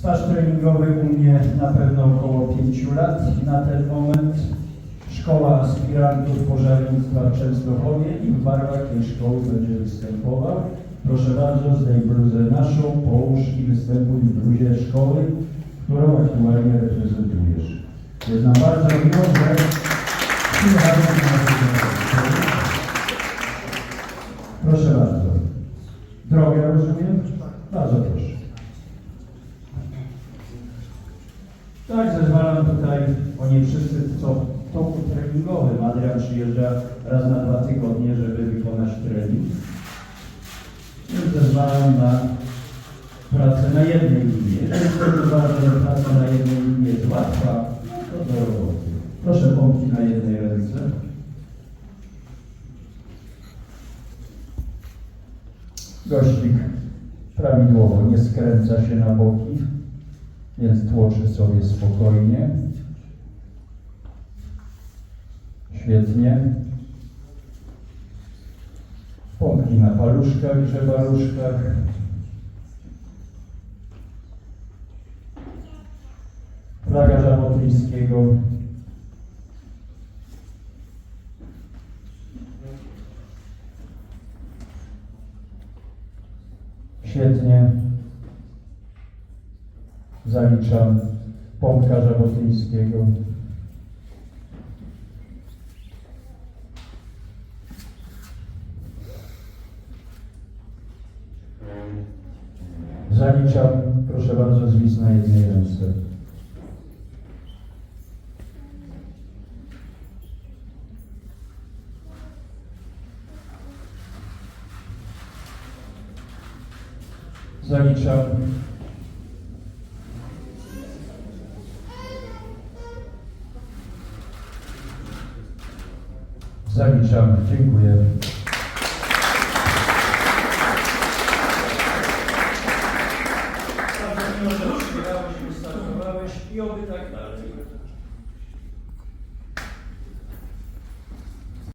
Staż treningowy u mnie na pewno około 5 lat. Na ten moment Szkoła Aspirantów Pożarnictwa w Częstochowie i w barwach tej szkoły będzie występował. Proszę bardzo, zdej bluzę naszą, połóż i występuj w bluzie szkoły, którą aktualnie reprezentujesz. Jest nam bardzo miło, że. Proszę bardzo. Drogę rozumiem? Bardzo proszę. Tak, zezwalam tutaj, oni wszyscy co w toku treningowym. Adrian przyjeżdża raz na dwa tygodnie, żeby wykonać trening. Więc zezwalam na pracę na jednej linie. Jeżeli ktoś uważa, że praca na jednej linie jest łatwa, no to do roboty. Proszę pompki na jednej ręce. Gościk prawidłowo nie skręca się na boki, więc tłoczy sobie spokojnie. Świetnie. Pompki na paluszkach, grzebaluszkach. Flaga Żamotyńskiego. Świetnie. Zaliczam pompka Żabotyńskiego. Zaliczam, proszę bardzo, zwis na jednej ręce. Zaliczam Zaliczam. Dziękuję. Bardzo miło, że wystartowałeś i oby tak dalej.